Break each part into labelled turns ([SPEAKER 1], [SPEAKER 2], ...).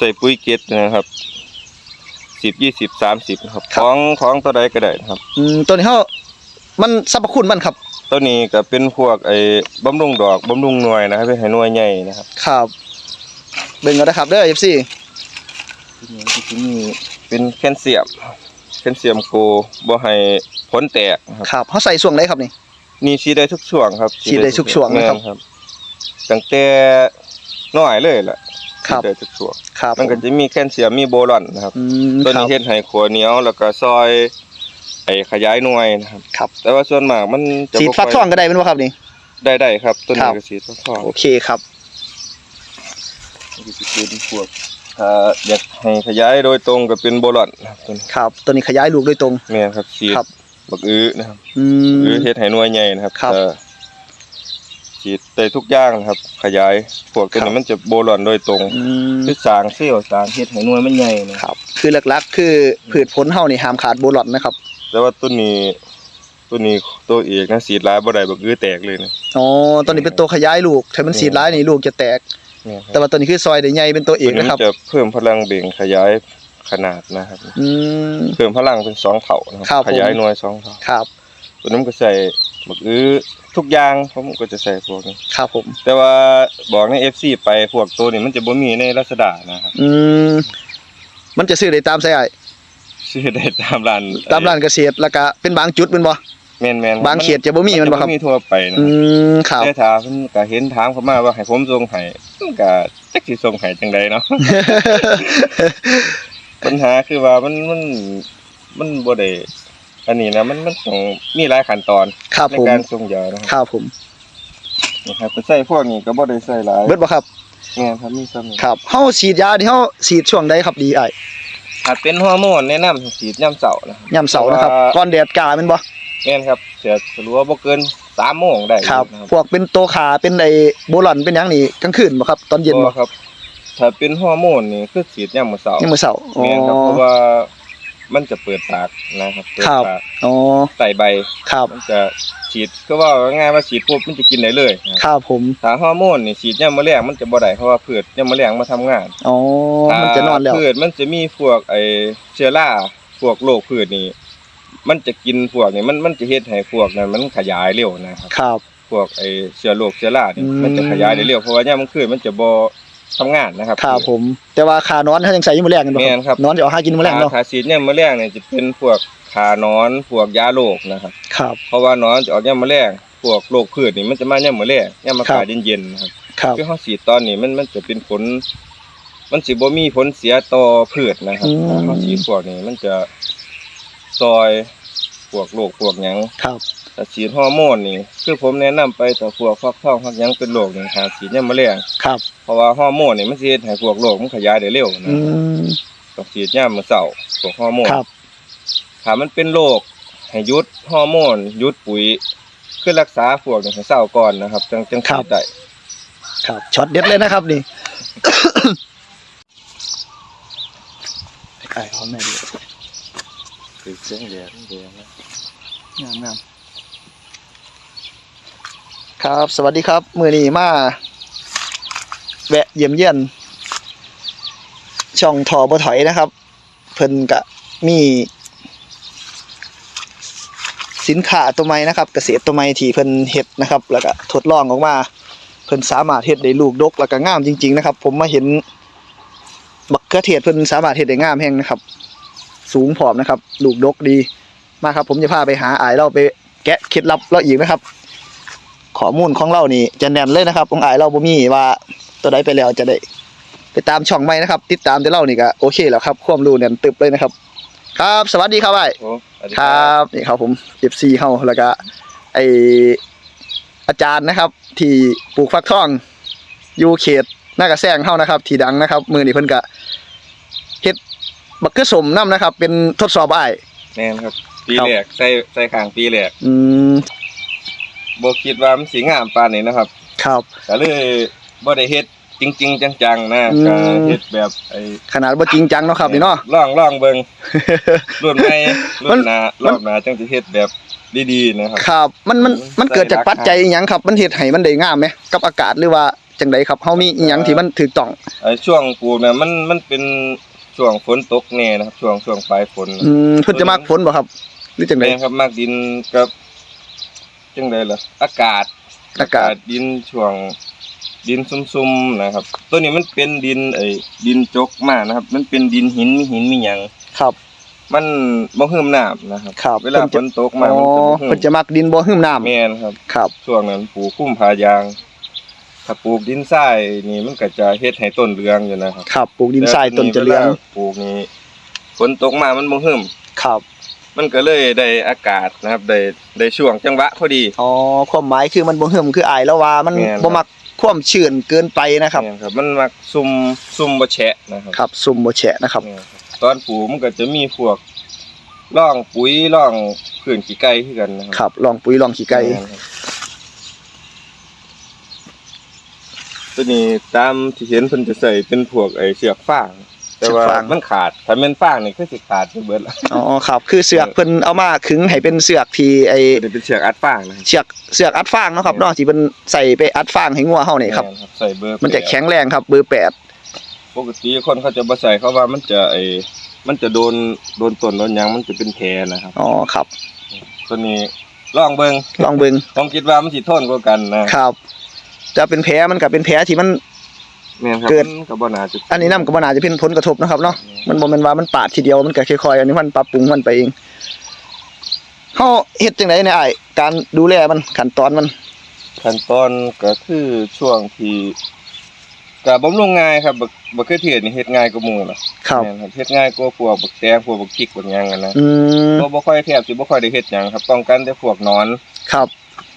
[SPEAKER 1] ใส่ปุ๋ยเกตนะครับสิบยี่สิบสามสิบครับของของตัวใดก็ได้นะครับ
[SPEAKER 2] อืมตัวนี้เฮามันสรรพคุณมันครับ
[SPEAKER 1] ตัวนี้ก็เป็นพวกไอ้บำรุงดอกบำรุงหน่วยนะครับให้หน่วยใหญ่นะครับ
[SPEAKER 2] ครับเบิ่งกันนะครับเด้อ FC
[SPEAKER 1] ที่นี่ก็จะมีเป็นแคลเซียมแคลเซียมโกบ่ให้ผลแตกนะครับ
[SPEAKER 2] ครับเฮาใส่ช่วงไหนครับนี่
[SPEAKER 1] นี่ฉีดได้ทุกช่วงครับ
[SPEAKER 2] ฉีดได้ทุกช่วงนะครับ
[SPEAKER 1] แม่ตั้งแต่น้อยเลยล่ะ
[SPEAKER 2] ครับ
[SPEAKER 1] ฉีดได้ทุกช่วง
[SPEAKER 2] ครับ
[SPEAKER 1] มันก็จะมีแคลเซียมมีโบรอนนะครับ
[SPEAKER 2] อืม
[SPEAKER 1] ตัว
[SPEAKER 2] ครั
[SPEAKER 1] นี้
[SPEAKER 2] บ
[SPEAKER 1] เฮ็ดให้ขัวเหนียวแล้วก็ซอยไอ้ขยายหน่วยนะครับ
[SPEAKER 2] ครับ
[SPEAKER 1] แต่ว่าส่วนมากมันจะ
[SPEAKER 2] สีด
[SPEAKER 1] บ่
[SPEAKER 2] ฟัก
[SPEAKER 1] ค่ย
[SPEAKER 2] ทองก็ได้แม่นบ่ครับนี่
[SPEAKER 1] ได้ได้ครับตัว
[SPEAKER 2] ครั
[SPEAKER 1] นี้
[SPEAKER 2] บ
[SPEAKER 1] ก็สีฟักทอง
[SPEAKER 2] โอเคครับ
[SPEAKER 1] นี่ก็สิเป็นพวกถ้าอยากให้ขยายโดยตรงก็เป็นโบรอนนะครับตัวนี้
[SPEAKER 2] ครับ ตัวนี้ขยายลูกโดยตรง
[SPEAKER 1] แม่นครับฉีด
[SPEAKER 2] ครับ
[SPEAKER 1] บักอื้อนะครับ
[SPEAKER 2] อืม
[SPEAKER 1] อื้อเฮ็ดให้หน่วยใหญ่นะครับ
[SPEAKER 2] ครับ
[SPEAKER 1] เอ่อ ฉีดได้ทุกอย่างนะครับ ขยายพวกตัว
[SPEAKER 2] ครั
[SPEAKER 1] นี้
[SPEAKER 2] บ
[SPEAKER 1] มันจะโบรอนโดยตรง
[SPEAKER 2] อืม
[SPEAKER 1] คือสร้างเซลล์สร้างเฮ็ดให้หน่วยมันใหญ่นะ ครับ
[SPEAKER 2] คือหลักๆ คือพืชผลเฮานี่ห้ามขาดโบรอนนะครับ
[SPEAKER 1] แต่ว่าตัวนี้ตัวนี้ตัวเอกนะสีดหลายบ่ได้บักอื้อแตกเลยนะ
[SPEAKER 2] อ๋อตัวนี้เป็นตัวขยายลูกถ้ามันสีดร้ายนี่ลูกจะแตก
[SPEAKER 1] เนี่ยครับ
[SPEAKER 2] แต่ว่าตัวนี้คือซอยได้ใหญ่เป็นตัวเอ
[SPEAKER 1] ตัว
[SPEAKER 2] ก
[SPEAKER 1] นี้
[SPEAKER 2] นะครับ
[SPEAKER 1] จะเพิ่มพลังเบ่งขยายขนาดนะครับ
[SPEAKER 2] อืม
[SPEAKER 1] เพิ่มพลังเป็นสองเท่านะค
[SPEAKER 2] ครั
[SPEAKER 1] รั
[SPEAKER 2] บบผม
[SPEAKER 1] ขยายหน่วยสองเท่า
[SPEAKER 2] ครับ
[SPEAKER 1] ตัวนี้มันก็ใส่บักอื้อทุกอย่างผมก็จะใส่พวกนี้
[SPEAKER 2] ครับผม
[SPEAKER 1] แต่ว่าบอกใน FC ไปพวกตัวนี้มันจะบ่มีในรัศดานะครับ
[SPEAKER 2] อืมมันจะซื้อได้ตามไสอ้าย
[SPEAKER 1] ซื้อได้ตามร้าน
[SPEAKER 2] ตามร้านเกษตรแล้วก็เป็นบางจุดแม่นบ่
[SPEAKER 1] แม่นๆ
[SPEAKER 2] บางเขตจะบ่มีมันบ่ครับ
[SPEAKER 1] จะมีทั่วไปนะ
[SPEAKER 2] อืมครับ
[SPEAKER 1] แต่ถ้าเพิ่นก็เห็นถามเข้ามาว่าให้ผมส่งให้มันก็จักสิส่งให้จังไดเนาะปัญหาคือว่ามันมันมันบ่ได้ อันนี้นะมันมันต้องมีหลายขั้นตอน
[SPEAKER 2] ครับ
[SPEAKER 1] ใน
[SPEAKER 2] ผม
[SPEAKER 1] การส่งยานะครับ
[SPEAKER 2] ครับผม
[SPEAKER 1] นะครับไปใส่พวกนี้ก็บ่ได้ใส่หลาย
[SPEAKER 2] เบิดบ่ครับ
[SPEAKER 1] แม่นครับมีซ้ำนี้
[SPEAKER 2] ครับเฮาฉีดยาที่เฮาฉีดช่วงใดครับดีอ้าย
[SPEAKER 1] ถ้าเป็นฮอร์โมนแนะนำให้ฉีดยามเช้านะครับ
[SPEAKER 2] ยามเสาร์นะครับก่อนแดดกล้าแม่นบ่
[SPEAKER 1] แม่นครับเสียสรัวบ่เกิน3โมงได้
[SPEAKER 2] ครับ
[SPEAKER 1] นะ
[SPEAKER 2] พวกเป็นโตขาเป็นไอ้โบรอนเป็นหยังนี่กลางคืนบ่ครับ ตอนเย็นบ่
[SPEAKER 1] ครับ ถ้าเป็นฮอร์โมนนี่คือฉีดยามมื้อเช้า
[SPEAKER 2] ยังมื้อเช้าอ๋อ
[SPEAKER 1] แม่นครับเพราะว่า มันจะเปิดปากนะครับเปิด
[SPEAKER 2] ครับ
[SPEAKER 1] ปาก
[SPEAKER 2] อ๋อ
[SPEAKER 1] ใส่ใบ
[SPEAKER 2] ครับ
[SPEAKER 1] มันจะฉีดก็ว่าง่ายๆว่าฉีดปุ๊บมันจะกินได้เลยนะครับ
[SPEAKER 2] ครับผม
[SPEAKER 1] ถ้าฮอร์โมนนี่ฉีดยามมื้อแลงมันจะบ่ได้เพราะว่าพืชยามมื้อแลงมาทำงาน
[SPEAKER 2] อ๋อ มันจะนอนแล้ว
[SPEAKER 1] ถ้าพืชมันจะมีพวกไอ้เชื้อราพวกโรคพืชนี่มันจะกินพวกนี่มันมันจะเฮ็ดให้พวกนั้นมันขยายเร็วนะครับ
[SPEAKER 2] ครับ
[SPEAKER 1] พวกไอ้เชื้อโรคเชื้อรานี่
[SPEAKER 2] อืม
[SPEAKER 1] มันจะขยายได้เร็วเพราะว่ายามมันคืนมันจะบ่ ทำงานนะครับ
[SPEAKER 2] ครับผม แต่ว่าขานอนเขายังใส่อยู่มื้อแรงกันบ่
[SPEAKER 1] แม่นครับ
[SPEAKER 2] นอนจะเอาหากินมื้อแรงเนาะ
[SPEAKER 1] ถ้าฉีดยามมื้อแลงเนี่ยจะเป็นพวกขานอนพวกยาโรคนะครับ
[SPEAKER 2] ครับ
[SPEAKER 1] เพราะว่านอนจะออกยามมื้อแลงพวกโรคพืชนี่มันจะมายามมื้อแลงยามอากาศเย็นๆนะครับ
[SPEAKER 2] ครับ
[SPEAKER 1] คือเฮาฉีดตอนนี้มันมันจะเป็นผล มันสิบ่มีผลเสียต่อพืชนะครับ
[SPEAKER 2] อืม
[SPEAKER 1] ถ้าเฮาฉีดพวกนี้มันจะซอย พวกโรคพวกหยัง
[SPEAKER 2] ครับ
[SPEAKER 1] ถ้าฉีดฮอร์โมนนี่ คือผมแนะนำไปต่อพวกฟักทองฟักหยังเป็นโรคนี่หาฉีดยามมื้อแลง
[SPEAKER 2] ครับ
[SPEAKER 1] เพราะว่าฮอร์โมนนี่มันสิเฮ็ดให้พวกโรคมันขยายได้เร็วนะ
[SPEAKER 2] อืม
[SPEAKER 1] ต้องฉีดยามมื้อเช้าพวกฮอร์โมน
[SPEAKER 2] ครับ
[SPEAKER 1] ถ้ามันเป็นโรคให้หยุดฮอร์โมนหยุดปุ๋ยคือรักษาพวกนี้ให้เศร้าก่อนนะครับจังจังฉีดได้
[SPEAKER 2] ครับช็อตเด็ดเลยนะครับนี่ ไอ้ของแม่ดี
[SPEAKER 1] คือเสียงแดงแดงนะ
[SPEAKER 2] งามงามครับ สวัสดีครับ มือนี้มา แวะเยี่ยมเยียน ช่องทอบ่ถอยนะครับ เพิ่นกะมี สินค้าตัวใหม่นะครับ เกษตรตัวใหม่ที่เพิ่นเฮ็ดนะครับ แล้วก็ทดลองออกมา เพิ่นสามารถเฮ็ดได้ลูกดกแล้วก็งามจริง ๆ นะครับ ผมมาเห็นบักเขือเทศเพิ่นสามารถเฮ็ดได้งามแฮงนะครับ สูงผอมนะครับลูกดกดีมาครับ ผมจะพาไปหาอายเราไปแกะเคล็ดลับเราอีกนะครับ ข้อมูลของเรานี่จะแน่นเลยนะครับของอายเราบ่มีว่าตัวใดไปแล้วจะได้ ไปตามช่องใหม่นะครับ ติดตามแต่เรานี่ก็โอเคแล้วครับความรู้แน่นตึบเลยนะครับ ครับสวัสดีครับอ้าย
[SPEAKER 1] โอ้สวัสดี
[SPEAKER 2] ครับนี่ครับผม FC เฮาแล้วก็ไออาจารย์นะครับ ที่ปลูกฟักทองอยู่เขตหน้ากระแซงเฮานะครับ ที่ดังนะครับ มือนี้เพิ่นก็เฮ็ด บักเกือสมน้ำนะครับ เป็นทดสอบอ้าย
[SPEAKER 1] แม่นครับ ปี
[SPEAKER 2] ครับ
[SPEAKER 1] แรกใส่ใส่ข้างปีแรก
[SPEAKER 2] อืม
[SPEAKER 1] บ่คิดว่ามันสิงามปานนี้นะครับ
[SPEAKER 2] ครับ
[SPEAKER 1] ก็เลยบ่ได้เฮ็ดจริง ๆ จังๆนะ
[SPEAKER 2] อืม
[SPEAKER 1] ก็เฮ็ดแบบไอ้
[SPEAKER 2] ขนาดบ่จริงจังเนาะครับนี่เนาะ
[SPEAKER 1] ลองลองเบิ่ง รุ่นใหม่
[SPEAKER 2] มั
[SPEAKER 1] รุ่
[SPEAKER 2] น
[SPEAKER 1] นหน้ารอบหน้าจังสิเฮ็ดแบบดีๆนะครับ
[SPEAKER 2] ครับ มันมันมัน
[SPEAKER 1] ใส่
[SPEAKER 2] เกิดจาก
[SPEAKER 1] รัก
[SPEAKER 2] ปัจจัยอิหยังครับ มันเฮ็ดให้มันได้งามไหมกับอากาศหรือว่าจังไดครับเฮามีอีหยังที่มันถูกต้อง
[SPEAKER 1] ไอ้ช่วงปลูกเนี่ยมันมันเป็น ช่วงฝนตกแน่นะครับ ช่วงช่วงปลายฝน
[SPEAKER 2] อืมเพิ่นจะมักฝนบ่ครับหรือจังได
[SPEAKER 1] แม่ครับมากดินกับจังไดล่ะอากาศ
[SPEAKER 2] อากาศ
[SPEAKER 1] ดินช่วงดินซุ่มๆนะครับ ตัวนี้มันเป็นดินไอ้ดินจกมากนะครับ มันเป็นดินหินมีหินมีหยัง
[SPEAKER 2] ครับ
[SPEAKER 1] มันบ่หืมน้ำนะครับ
[SPEAKER 2] ครับ
[SPEAKER 1] เวลาฝนตกมา
[SPEAKER 2] อ๋อ
[SPEAKER 1] มันจะบ่หืม
[SPEAKER 2] เพิ่นจะมักดินบ่หึมน้ำ
[SPEAKER 1] แม่นครับ
[SPEAKER 2] ครับ
[SPEAKER 1] ช่วงนั้นปลูกคุ้มพายาง ถ้าปลูกดินทรายนี่มันก็จะเฮ็ดให้ต้นเรืองอยู่นะครับ
[SPEAKER 2] ครับปลูกดินทรายต้นจะเหลือง
[SPEAKER 1] วลาปลูกนี่ฝนตกมามันบ่หืม
[SPEAKER 2] ครับ
[SPEAKER 1] มันก็เลยได้อากาศนะครับได้ได้ช่วงจังหวะพอดี
[SPEAKER 2] อ๋อความหมายคือมันบ่หึมคืออายแล้วว่ามัน
[SPEAKER 1] แม่นครับ
[SPEAKER 2] บ่มักความชื้นเกินไปนะครับ
[SPEAKER 1] แม่นครับมันมักซุ่มซุ่มบ่แฉะนะครับ
[SPEAKER 2] ครับซุ่มบ่แฉะนะครับ
[SPEAKER 1] แม่นครับตอนปลูกมันก็จะมีพวกร่องปุ๋ยร่องพื้นขี้ไก่คือกันนะค
[SPEAKER 2] ครับรับลองปุ๋ยลองขี้ไก่
[SPEAKER 1] แม่นครับ ตัวนี้ตามที่เห็นเพิ่นจะใส่เป็นพวกไอ้เสือกฟาง แต่ว่ามันขาดถ้าแม่นฟางนี่คือสิขาดไปเบิดละ
[SPEAKER 2] อ๋อครับ คือเสือกเพิ่นเอามาขึงให้เป็นเสือกที่ไอ
[SPEAKER 1] ตัวนี้เป็นเสือกอัดฟางนะครับ
[SPEAKER 2] เสือกเสือกอัดฟางเนาะครับเนาะที่เพิ่นใส่ไปอัดฟางให้งัวเฮานี่ครับ
[SPEAKER 1] แม่นใส่เบอร์
[SPEAKER 2] มันจะ
[SPEAKER 1] ปด
[SPEAKER 2] แข็งแรงครับเบอร์แปด
[SPEAKER 1] ปกติคนเขาจะบ่ใส่เขาว่ามันจะไอ้มันจะโดนโดนต้นโดนหยังมันจะเป็นแผลนะครับ
[SPEAKER 2] อ๋อครับ
[SPEAKER 1] ตัวนี้ลองเบิ่ง
[SPEAKER 2] ลองเบิ่ง
[SPEAKER 1] ผมคิดว่ามันสิทนกว่ากันนะ ครับ
[SPEAKER 2] จะเป็นแผลมันก็เป็นแผลที่มัน
[SPEAKER 1] แม่นครับ
[SPEAKER 2] เกิด
[SPEAKER 1] มันก็บ่น่าจะ
[SPEAKER 2] อันนี้นำก็บ่น่าจะเป็นผลกระทบนะครับเนาะมันบ่แม่นว่ามันปาดทีเดียวมันก็ค่อยๆอันนี้มันปรับปรุงมันไปเองเฮาเฮ็ดจังไดเนี่ยอ้ายการดูแลมันขั้นตอนมัน
[SPEAKER 1] ขั้นตอนก็คือช่วงที่ก็บำรุงง่ายครับบักบักเขือเทศนี่เฮ็ดง่ายกว่าหมู่นะครับ แม่นครับเฮ็ดง่ายกว่าพวกบักแตงพวกบักพริกบักหยังอะนะ
[SPEAKER 2] อืม
[SPEAKER 1] บ่บ่ค่อยแทบสิบ่ค่อยได้เฮ็ดหยังครับป้องกันแต่พวกหนอน
[SPEAKER 2] ครับ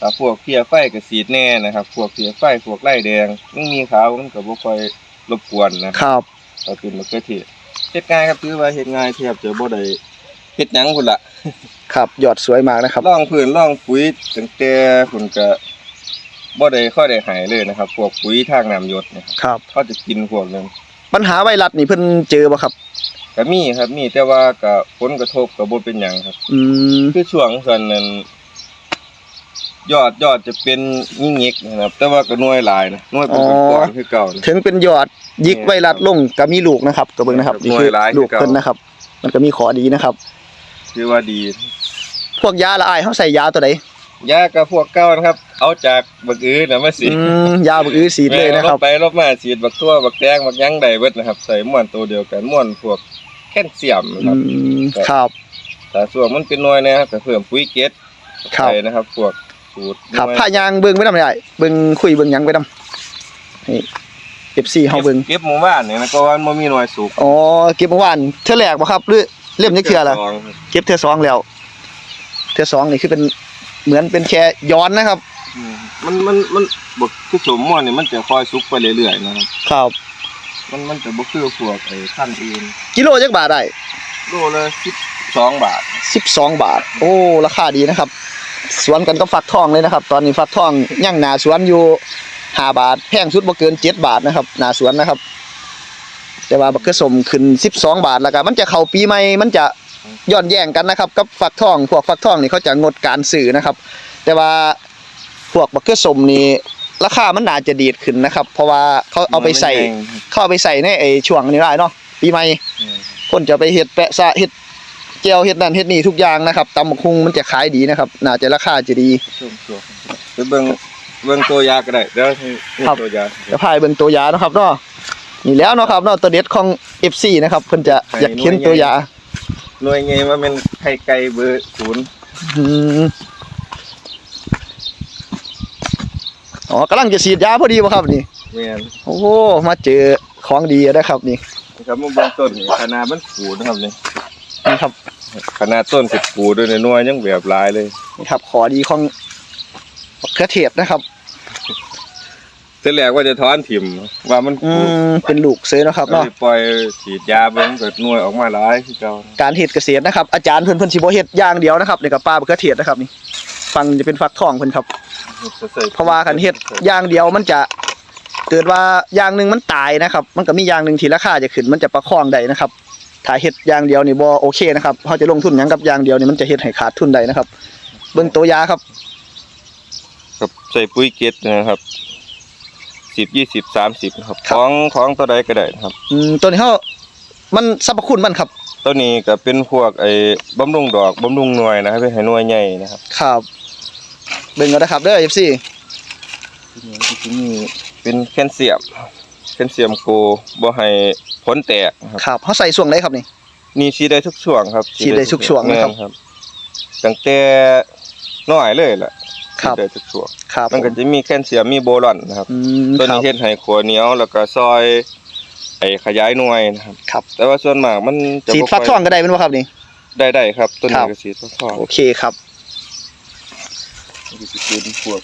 [SPEAKER 1] ถ้าพวกเพี้ยไฟก็สีดแน่นะครับ พวกเพี้ยไฟพวกไล่แดงมันมีขาวมันก็บ่ค่อยรบกวนนะครับเอาเป็นมะเขือเทศเฮ็ดง่ายครับถือว่าเฮ็ดง่ายแทบจะบ่ได้เฮ็ดหยังพุ่นล่ะ
[SPEAKER 2] ครับยอดสวยมากนะครับ
[SPEAKER 1] ร่องพื้นร่องปุ๋ยตั้งแต่พุ่นก็บ่ได้ค่อยได้หายเลยนะครับ พวกปุ๋ยทางน้ำหยศเนะครับ
[SPEAKER 2] ครับ
[SPEAKER 1] เขาจะกินพวกนั้น
[SPEAKER 2] ปัญหาไวรัสนี่เพิ่นเจอบ่ครับ
[SPEAKER 1] ก็มีครับมีแต่ว่าก็ผลกระทบก็บ่เป็นหยังครับ
[SPEAKER 2] อืม
[SPEAKER 1] คือช่วงส่วนนั้น ยอดยอดจะเป็นงิ่งงิกนะครับ แต่ว่าก็หน่วยหลายนะหน่วยเป็นก้อนๆคือเก่านะ
[SPEAKER 2] ถึงเป็นยอดยิกไวรัสลงก็มีลูกนะครับก็เบิ่งนะครับ
[SPEAKER 1] หน่วยหลายคือ
[SPEAKER 2] ลูก
[SPEAKER 1] เก่า
[SPEAKER 2] เพิ่นนะครับ มันก็มีข้อดีนะครับ
[SPEAKER 1] คือว่าดี
[SPEAKER 2] พวกยาละอายเฮาใส่ยาตัวใด
[SPEAKER 1] ยากับพวกเก่านะครับ เอาจากบักอื้อนะมาสิ
[SPEAKER 2] อืมยาบักอื้อสีดเลยนะครับ
[SPEAKER 1] แม่อาไปรอบมาสีดบักทั่วบักแตงบักหยังได้เบิดนะครับ ใส่ม่วนตัวเดียวกันม่วนพวกแคลเซียมนะค
[SPEAKER 2] อื
[SPEAKER 1] รับ
[SPEAKER 2] มครับ
[SPEAKER 1] แต่ส่วนมันเป็นหน่วยนะครับก็เพิ่มปุ๋ยเกต
[SPEAKER 2] ครับ
[SPEAKER 1] ใส่นะครับ พวก สูตร
[SPEAKER 2] ครับ
[SPEAKER 1] หน่วย
[SPEAKER 2] ผ้ายางเบิ่งไว้นำได้เบิ่งคุยเบิ่งหยังไปนำนี่ FC เฮาเบิ่ง
[SPEAKER 1] เก็บหมู่บ้านเนี่ยนะก็ว่ามันบ่มีหน่วยสุก
[SPEAKER 2] อ๋อเก็บเมื่อวานเทื่อแรกบ่ครับหรือเล่มจักเทื่อล่ะ
[SPEAKER 1] สง
[SPEAKER 2] เก็บเทื่อสองแล้วเทื่อสองนี่คือเป็นเหมือนเป็นแค่ย้อนนะครับ
[SPEAKER 1] อืมมันมันมันบ่คือสมม่วนนี่มันจะคอยสุกไปเรื่อยๆนะครับ
[SPEAKER 2] ครับ
[SPEAKER 1] มันมันจะบ่คือพวกไอ้ท่านอื่น
[SPEAKER 2] กิโลจักบาทได้
[SPEAKER 1] โลละ12 บาท
[SPEAKER 2] 12 บาท โอ้ราคาดีนะครับ สวนกันก็ฟักทองเลยนะครับ ตอนนี้ฟักทองย่างหนาสวนอยู่5บาทแพงสุดบ่เกิน7บาทนะครับ หนาสวนนะครับ แต่ว่าบักเกอร์สมขึ้น12บาทแล้วก็มันจะเข้าปีใหม่มันจะย้อนแย่งกันนะครับ กับฟักทอง พวกฟักทองนี่เขาจะงดการซื้อนะครับ แต่ว่าพวกบักเกอร์สมนี่ราคามันน่าจะดีดขึ้นนะครับ เพราะว่าเขาเอาไปใส่เข้าเอาไปใส่ในไอ้ช่วงนี้ได้เนาะปีใหม่
[SPEAKER 1] อืม
[SPEAKER 2] คนจะไปเฮ็ดแปะซะเฮ็ดเจียวเฮ็ดนั่นเฮ็ดนี่ทุกอย่างนะครับตำบักหุ่งมันจะขายดีนะครับน่าจะราคาจะดี
[SPEAKER 1] ช่วงช่วงไปเบิ่งเบิ่งตัวยาก็ได้เดี๋ยวให้ให้
[SPEAKER 2] ครับ
[SPEAKER 1] ตัวยา
[SPEAKER 2] จะพายเบิ่งตัวยาเนาะครับเนาะนี่แล้วเนาะครับเนาะตัวเด็ดของ FC นะครับเพิ่นจะอยากเห็นตัวยา
[SPEAKER 1] หน่วยไงว่าเป็นไข่ไก่เบอร์ศูนย์
[SPEAKER 2] อืมอ๋อกำลังจะฉีดยาพอดีบ่ครับนี่
[SPEAKER 1] แม่น
[SPEAKER 2] โอ้โหมาเจอของดีนะครับนี่
[SPEAKER 1] นะครับมันเบางต้นนี่ขนาดมันปูนะครับนี่
[SPEAKER 2] นี่ครับ
[SPEAKER 1] ขนาดต้นสิปูด้วยในหน่วยยังแบบหลายเลย
[SPEAKER 2] นี่ครับ ขอดีของมะเขือเทศนะครับ
[SPEAKER 1] แต่แรกว่าจะถอนถิ่มว่ามัน
[SPEAKER 2] อื
[SPEAKER 1] ปู
[SPEAKER 2] มเป็นลูกเสือเนาะครับ
[SPEAKER 1] ก็
[SPEAKER 2] เนาะ
[SPEAKER 1] เลยปล่อยฉีดยาเบิ่งเกิดหน่วยออกมาหลายคือเก่า
[SPEAKER 2] การเฮ็ดเกษตรนะครับ อาจารย์เพิ่นเพิ่นสิบ่เฮ็ดอย่างเดียวนะครับนี่ก็ป้ามะเขือเทศนะครับนี่ฟังจะเป็นฟักทองเพิ่นครับเพราะว่าคันเฮ็ดอย่างเดียวมันจะเกิดว่าอย่างหนึงมันตายนะครับ มันก็มีอย่างหนึงที่ราคาจะขึ้นมันจะประคองได้นะครับ ถ้าเฮ็ดอย่างเดียวนี่บ่โอเคนะครับเฮาจะลงทุนหยังกับอย่างเดียวนี่มันจะเฮ็ดให้ขาดทุนได้นะครับ เบิ่งตัวยาครับ
[SPEAKER 1] กับใส่ปุ๋ยเกตนะครับสิบยี่สิบสามสิบครับ
[SPEAKER 2] ครั
[SPEAKER 1] ข
[SPEAKER 2] บ
[SPEAKER 1] องของตัวใดก็ได้นะครับ
[SPEAKER 2] อืมตัวนี้เฮามันสรรพคุณมันครับ
[SPEAKER 1] ตัวนี้ก็เป็นพวกไอ้บำรุงดอกบำรุงหน่วยนะครับเป็นให้หน่วยใหญ่นะครับ
[SPEAKER 2] ครับเบิ่งกันนะครับเด้อ FC
[SPEAKER 1] ตัวนี้ก็จะมีเป็นแคลเซียม แคลเซียมโกบ่ให้ผลแตกนะครับ
[SPEAKER 2] ครับเฮาใส่ช่วงไหนครับนี่
[SPEAKER 1] นี่ฉีดได้ทุกช่วงครับ
[SPEAKER 2] ฉีดได้ทุกช่วงนะครับ
[SPEAKER 1] แม่ครับตั้งแต่น้อยเลยล่ะ
[SPEAKER 2] ครับ
[SPEAKER 1] ฉีดได้ทุกช่วง
[SPEAKER 2] ครับ
[SPEAKER 1] มันก็จะมีแคลเซียมมีโบรอนนะครับ
[SPEAKER 2] อืม
[SPEAKER 1] ตัว
[SPEAKER 2] ครั
[SPEAKER 1] นี้
[SPEAKER 2] บ
[SPEAKER 1] เฮ็ดให้ขัวเหนียวแล้วก็ซอยไอ้ขยายหน่วยนะครับ
[SPEAKER 2] ครับ
[SPEAKER 1] แต่ว่าส่วนมากมันจะ
[SPEAKER 2] สีด
[SPEAKER 1] บ่
[SPEAKER 2] ฟัก
[SPEAKER 1] ค่ย
[SPEAKER 2] ทองก็ได้แม่นบ่ครับนี่
[SPEAKER 1] ได้ได้ครับ ต้น
[SPEAKER 2] ครั
[SPEAKER 1] นี้
[SPEAKER 2] บ
[SPEAKER 1] ก็สีฟักทอง
[SPEAKER 2] โอเคครับ
[SPEAKER 1] นี่ก็สิเป็นพวก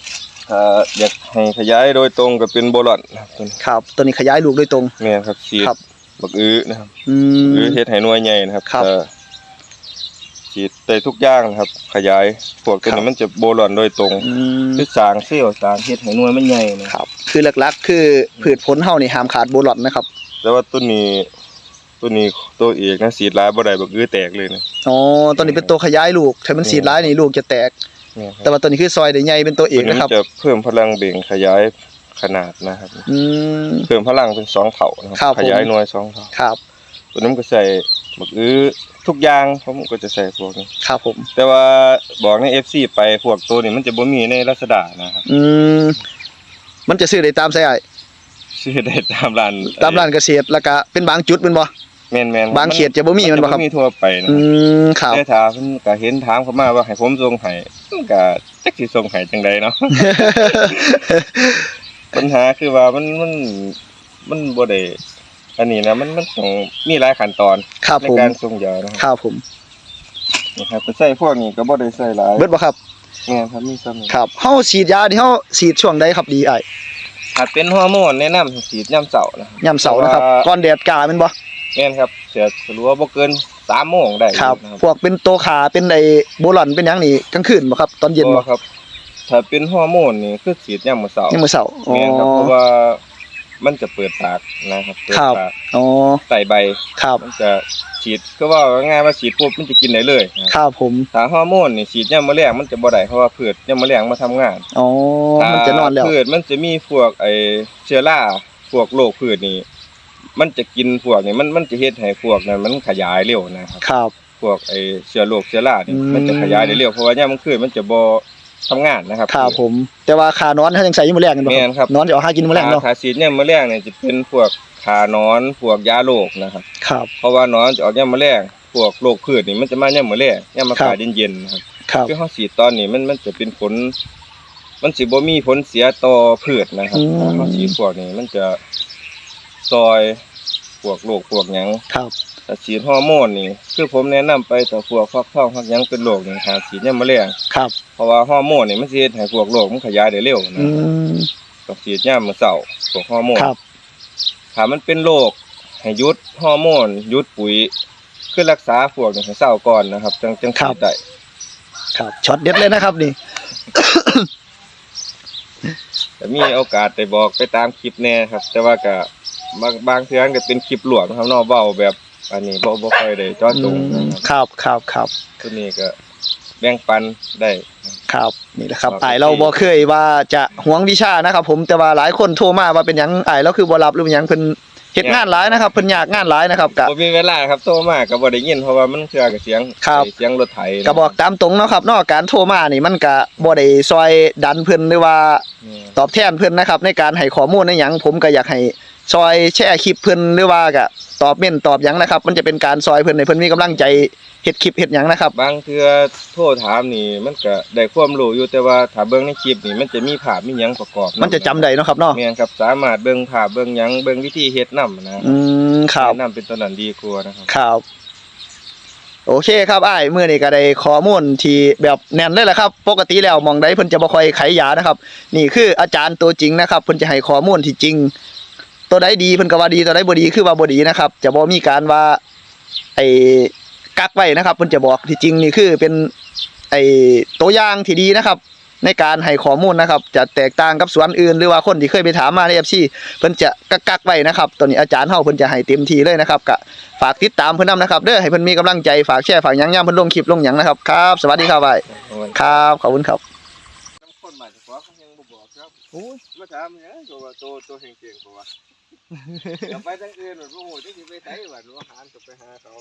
[SPEAKER 1] ถ้าอยากให้ขยายโดยตรงก็เป็นโบรอนนะครับตัวนี้
[SPEAKER 2] ครับ ตัวนี้ขยายลูกโดยตรง
[SPEAKER 1] แม่นครับสีด
[SPEAKER 2] ครับ
[SPEAKER 1] บักอื้อนะครับ
[SPEAKER 2] อืม
[SPEAKER 1] อื้อเฮ็ดให้หน่วยใหญ่นะครับ
[SPEAKER 2] ครับ
[SPEAKER 1] เอ่อฉีดได้ทุกอย่างนะครับ ขยายพวกตัว
[SPEAKER 2] ครั
[SPEAKER 1] นี้
[SPEAKER 2] บ
[SPEAKER 1] มันจะโบรอนโดยตรง
[SPEAKER 2] อืม
[SPEAKER 1] คือสร้างเซลล์สร้างเฮ็ดให้หน่วยมันใหญ่นะครับ
[SPEAKER 2] คือหลักๆ คือพืชผลเฮานี่ห้ามขาดโบรอนนะครับ
[SPEAKER 1] แต่ว่าตัวนี้ตัวนี้ตัวเอกนะสีดหลายบ่ได้บักอื้อแตกเลยนะ
[SPEAKER 2] อ๋อตัวนี้เป็นตัวขยายลูกถ้ามันสีดร้ายนี่ลูกจะแตก
[SPEAKER 1] แม่นครับ
[SPEAKER 2] แต่ว่าตัวนี้คือซอยได้ใหญ่เป็นตัวเอ
[SPEAKER 1] ตัว
[SPEAKER 2] ก
[SPEAKER 1] นี้
[SPEAKER 2] นะ
[SPEAKER 1] มั
[SPEAKER 2] ครับ
[SPEAKER 1] นจะเพิ่มพลังเบ่งขยายขนาดนะครับ
[SPEAKER 2] อืม
[SPEAKER 1] เพิ่มพลังเป็นสองเท่านะค
[SPEAKER 2] ครั
[SPEAKER 1] รั
[SPEAKER 2] บบผม
[SPEAKER 1] ขยายหน่วยสองเท่า
[SPEAKER 2] ครับ
[SPEAKER 1] ตัวนี้มันก็ใส่บักอื้อทุกอย่างผมก็จะใส่พวกนี้
[SPEAKER 2] ครับผม
[SPEAKER 1] แต่ว่าบอกใน FC ไปพวกตัวนี้มันจะบ่มีในลักษณะนะครับ
[SPEAKER 2] อืมมันจะซื้อได้ตามไสอ้าย
[SPEAKER 1] ชื่อได้ตามร้าน
[SPEAKER 2] ตามร้านเกษตรแล้วก็เป็นบางจุดแม่นบ่
[SPEAKER 1] แม่นๆ
[SPEAKER 2] บางเขตจะบ่มีมันบ่ครับ
[SPEAKER 1] จะมีทั่วไปนะ
[SPEAKER 2] อืมครับ
[SPEAKER 1] แต่ถ้าเพิ่นก็เห็นถามเข้ามาว่าให้ผมส่งให้มันก็จักสิส่งให้จังไดเนาะปัญหาคือว่ามันมันมันบ่ได้อันนี้นะมันมันต้องมีหลายขั้นตอน
[SPEAKER 2] ครับ
[SPEAKER 1] ใน
[SPEAKER 2] ผม
[SPEAKER 1] การส่งยานะครับ
[SPEAKER 2] ครับผม
[SPEAKER 1] นะครับไปใส่พวกนี้ก็บ่ได้ใส่หลาย
[SPEAKER 2] เบิดบ่ครับ
[SPEAKER 1] แม่นครับมีซ้ำนี่
[SPEAKER 2] ครับเฮาฉีดยาที่เฮาฉีดช่วงใดครับดีอ้าย
[SPEAKER 1] ถ้าเป็นฮอร์โมนแนะนำให้ฉีดยามเช้านะครับ
[SPEAKER 2] ยามเสาร์นะครับ
[SPEAKER 1] เพราะว่า
[SPEAKER 2] ก่อนแดดกาแม่นบ่
[SPEAKER 1] แม่นครับเสียสลัวบ่เกิน3โมงได้
[SPEAKER 2] ครับ
[SPEAKER 1] นะ
[SPEAKER 2] พวกเป็นโตขาเป็นไอ้โบรอนเป็นหยังนี่กลางคืนบ่ครับ ตอนเย็นบ่
[SPEAKER 1] ครับ ถ้าเป็นฮอร์โมนนี่คือฉีดยามมื้อเช้า
[SPEAKER 2] ยังมื้อเช้าอ๋อ
[SPEAKER 1] แม่นครับเพราะว่ามันจะเปิดปากนะครับเปิด
[SPEAKER 2] ครับ
[SPEAKER 1] ปาก
[SPEAKER 2] อ๋อ
[SPEAKER 1] ใส่ใบ
[SPEAKER 2] ครับ
[SPEAKER 1] มันจะฉีดก็ว่าง่ายๆว่าฉีดปุ๊บมันจะกินได้เลยนะครับ
[SPEAKER 2] ครับผม
[SPEAKER 1] ถ้าฮอร์โมนนี่ฉีดยามมื้อแรกมันจะบ่ได้เพราะว่าพืชยามมื้อแรกมาทำงาน
[SPEAKER 2] อ๋อมันจะนอนแล้ว
[SPEAKER 1] ถ้าพืชมันจะมีพวกไอ้เชื้อราพวกโรคพืชนี่ มันจะกินพวกนี่มันมันจะเฮ็ดให้พวกนั้นมันขยายเร็วนะครับ
[SPEAKER 2] ครับ
[SPEAKER 1] พวกไอ้เชื้อโรคเชื้อรานี่
[SPEAKER 2] อืม
[SPEAKER 1] มันจะขยายได้เร็วเพราะว่ายามมันขึ้นมันจะบ่ทำงานนะครับ
[SPEAKER 2] ครับผม แต่ว่าขานอนเฮายังใส่อยู่มื้อแรกกันบ่
[SPEAKER 1] แม่นครับ
[SPEAKER 2] นอนจะเอาหากินมื้อแรกเนาะ
[SPEAKER 1] ถ้าฉีดยามมื้อแรกเนี่ยจะเป็นพวกขานอนพวกยาโรคนะครับ
[SPEAKER 2] ครับ
[SPEAKER 1] เพราะว่านอนจะออกยามมื้อแรกพวกโรคพืชนี่มันจะมายามมื้อแรกยามมา
[SPEAKER 2] ครับ
[SPEAKER 1] ขายเย็นๆนะครับ
[SPEAKER 2] ครับ
[SPEAKER 1] คือเฮาฉีดตอนนี้มันมันจะเป็นผล มันสิบ่มีผลเสียต่อพืชนะครับ
[SPEAKER 2] อืม
[SPEAKER 1] ถ้าเฮาฉีดพวกนี้มันจะ ซอยพวกโรคพวกหยัง
[SPEAKER 2] ครับ
[SPEAKER 1] ถ้าฉีดฮอร์โมนนี่ คือผมแนะนำไปต่อพวกฟักทองฟักหยังเป็นโรคนี่หาฉีดยามมื้อแรก
[SPEAKER 2] ครับ
[SPEAKER 1] เพราะว่าฮอร์โมนนี่มันสิเฮ็ดให้พวกโรคมันขยายได้เร็วนะ
[SPEAKER 2] อืม
[SPEAKER 1] ต้องฉีดยามมื้อเช้าพวกฮอร์โมน
[SPEAKER 2] ครับ
[SPEAKER 1] ถ้ามันเป็นโรคให้หยุดฮอร์โมนหยุดปุ๋ยคือรักษาพวกนี้ให้เศร้าก่อนนะครับ จังจังฉีดได้
[SPEAKER 2] ครับช็อตเด็ดเลยนะครับนี่
[SPEAKER 1] แต่มีโอกาสได้บอกไปตามคลิปแน่ครับ แต่ว่าก็ บางบางเทื่อก็เป็นคลิปหลวงนะครับเนาะเว้าแบบ อันนี้บ่บ่ค่อยได้เจอจงนะครับ
[SPEAKER 2] ครับครับครับ
[SPEAKER 1] ตัวนี้ก็แบ่งปันได้
[SPEAKER 2] ครับนี่แหละครับ
[SPEAKER 1] ครับ
[SPEAKER 2] อ้ายเราบ่เคยว่าจะหวงวิชานะครับผมแต่ว่าหลายคนโทรมาว่าเป็นหยังอ้ายเราคือบ่รับหรือเป็นหยังเพิ่นเฮ็ดงานหลายนะครับเพิ่นยากงานหลายนะครับก็
[SPEAKER 1] บ่มีเวลาครับโทรมาก็บ่ได้ยินเพราะว่ามันเครือกับเสียง
[SPEAKER 2] ครับ
[SPEAKER 1] เสียงรถไถนะ
[SPEAKER 2] ก็บอกตามตรงเนาะครับเนาะการโทรมานี่มันก็บ่ได้ซอยดันเพิ่นหรือว่า
[SPEAKER 1] นี่
[SPEAKER 2] ตอบแทนเพิ่นนะครับในการให้ข้อมูลในหยังผมก็อยากให้ ซอยแชร์คลิปเพิ่นหรือว่าก็ตอบเม่นตอบหยังนะครับ มันจะเป็นการซอยเพิ่นให้เพิ่นมีกำลังใจเฮ็ดคลิปเฮ็ดหยังนะครับ
[SPEAKER 1] บางเทื่อโทรถามนี่มันก็ได้ความรู้อยู่แต่ว่าถ้าเบิ่งในคลิปนี่มันจะมีภาพมีหยังประกอบ
[SPEAKER 2] มันจะจำได้เนาะครับเนาะ
[SPEAKER 1] แม่นครับสามารถเบิ่งภาพเบิ่งหยังเบิ่งวิธีเฮ็ดนํนะ
[SPEAKER 2] อืมครับ
[SPEAKER 1] แนะนำเป็นตัวนั้นดีกว่านะครับ
[SPEAKER 2] ครับโอเคครับอ้ายมื้อนี้ก็ได้ข้อมูลที่แบบแน่นเลยแหละครับ ปกติแล้วหมองใดเพิ่นจะบ่ค่อยไขยานะครับ นี่คืออาจารย์ตัวจริงนะครับเพิ่นจะให้ข้อมูลที่จริง ตัวใดดีเพิ่นก็ว่าดีตัวใดบ่ดีคือว่าบ่ดีนะครับ จะบ่มีการว่าไอ้กักไว้นะครับเพิ่นจะบอกที่จริงนี่คือเป็นไอ้ตัวอย่างที่ดีนะครับ ในการให้ข้อมูลนะครับ จะแตกต่างกับสวนอื่น หรือว่าคนที่เคยไปถามมาใน FC เพิ่นจะกักกักไว้นะครับตัวนี้อาจารย์เฮาเพิ่นจะให้เต็มที่เลยนะครับก็ฝากติดตามเพิ่นนํนะครับเด้อให้เพิ่นมีกำลังใจฝากแชร์ฝากหยังยามเพิ่นลงคลิปลงหยังนะครับครับสวัสดีครับอ้ายครับขอบคุณครับ
[SPEAKER 1] น้ำข้นมาเฉพาะเขายังบ่บอกครับ
[SPEAKER 2] โอ้ย
[SPEAKER 1] มาถามเนี่ยตัวตัวตัวแห่งเก่งกว่า กลับไปทางอื่นหมดโอ้โหที่ไปไสวะหนูหานกลับไปหาเขา